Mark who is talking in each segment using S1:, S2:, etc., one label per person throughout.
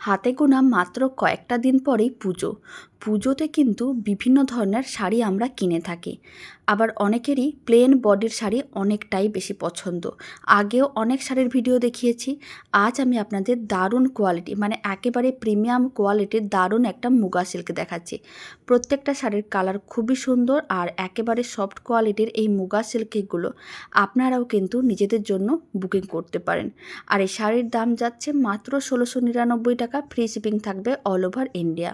S1: হাতে গোনা মাত্র কয়েকটা দিন পরেই পুজো। পুজোতে কিন্তু বিভিন্ন ধরনের শাড়ি আমরা কিনে থাকি। আবার অনেকেরই প্লেন বডির শাড়ি অনেকটাই বেশি পছন্দ। আগেও অনেক শাড়ির ভিডিও দেখিয়েছি। আজ আমি আপনাদের দারুণ কোয়ালিটি মানে একেবারে প্রিমিয়াম কোয়ালিটির দারুণ একটা মুগা সিল্ক দেখাচ্ছি। প্রত্যেকটা শাড়ির কালার খুবই সুন্দর আর একেবারে সফট কোয়ালিটির এই মুগা সিল্কগুলো আপনারাও কিন্তু নিজেদের জন্য বুকিং করতে পারেন। আর এই শাড়ির দাম যাচ্ছে মাত্র ষোলোশো নিরানব্বই টাকা ফ্রি শিপিং থাকবে অল ওভার ইন্ডিয়া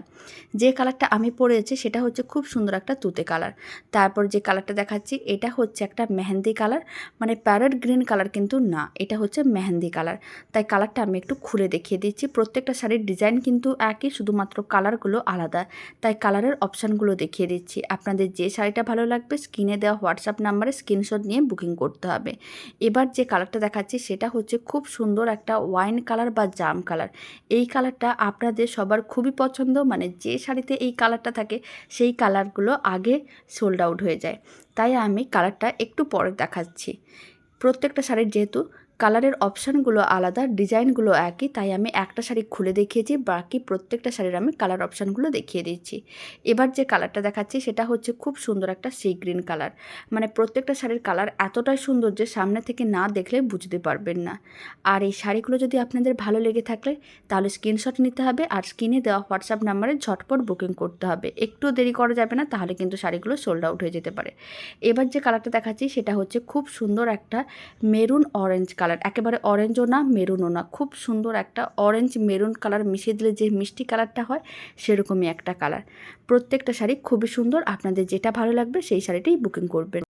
S1: যে কালারটা আমি পরেছি, সেটা হচ্ছে খুব সুন্দর একটা তুতে কালার। তারপর যে কালারটা দেখাচ্ছি, এটা হচ্ছে একটা মেহেন্দি কালার মানে প্যারেট গ্রিন কালার কিন্তু না, এটা হচ্ছে মেহেন্দি কালার। তাই কালারটা আমি একটু খুলে দেখিয়ে দিচ্ছি, প্রত্যেকটা শাড়ির ডিজাইন কিন্তু একই, শুধুমাত্র কালারগুলো আলাদা। তাই কালারের অপশানগুলো দেখিয়ে দিচ্ছি। আপনাদের যে শাড়িটা ভালো লাগবে, স্ক্রিনে দেওয়া হোয়াটসঅ্যাপ নাম্বারে স্ক্রিনশট নিয়ে বুকিং করতে হবে। এবার যে কালারটা দেখাচ্ছি, সেটা হচ্ছে খুব সুন্দর একটা ওয়াইন কালার বা জাম কালার। এই কালারটা আপনাদের সবার খুবই পছন্দ মানে যে শাড়িতে এই কালারটা থাকে, সেই কালারগুলো আগে সোল্ড আউট হয়ে যায়। তাই আমি কালারটা একটু পরে দেখাচ্ছি। প্রত্যেকটা শাড়ির যেহেতু কালারের অপশানগুলো আলাদা, ডিজাইনগুলো একই, তাই আমি একটা শাড়ি খুলে দেখিয়েছি, বাকি প্রত্যেকটা শাড়ির আমি কালার অপশানগুলো দেখিয়ে দিচ্ছি। এবার যে কালারটা দেখাচ্ছি, সেটা হচ্ছে খুব সুন্দর একটা সি গ্রিন কালার। মানে প্রত্যেকটা শাড়ির কালার এতটাই সুন্দর যে সামনে থেকে না দেখলে বুঝতে পারবেন না। আর এই শাড়িগুলো যদি আপনাদের ভালো লেগে থাকলে, তাহলে স্ক্রিনশট নিতে হবে আর স্ক্রিনে দেওয়া হোয়াটসঅ্যাপ নাম্বারে ঝটপট বুকিং করতে হবে। একটু দেরি করা যাবে না, তাহলে কিন্তু শাড়িগুলো সোল্ড আউট হয়ে যেতে পারে। এবার যে কালারটা দেখাচ্ছি, সেটা হচ্ছে খুব সুন্দর একটা মেরুন অরেঞ্জ কালার, একেবারে অরেঞ্জও না মেরুনও না। খুব সুন্দর একটা অরেঞ্জ মেরুন কালার মিশিয়ে দিলে যে মিষ্টি কালারটা হয়, সেরকমই একটা কালার। প্রত্যেকটা শাড়ি খুবই সুন্দর, আপনাদের যেটা ভালো লাগবে সেই শাড়িটাই বুকিং করবেন।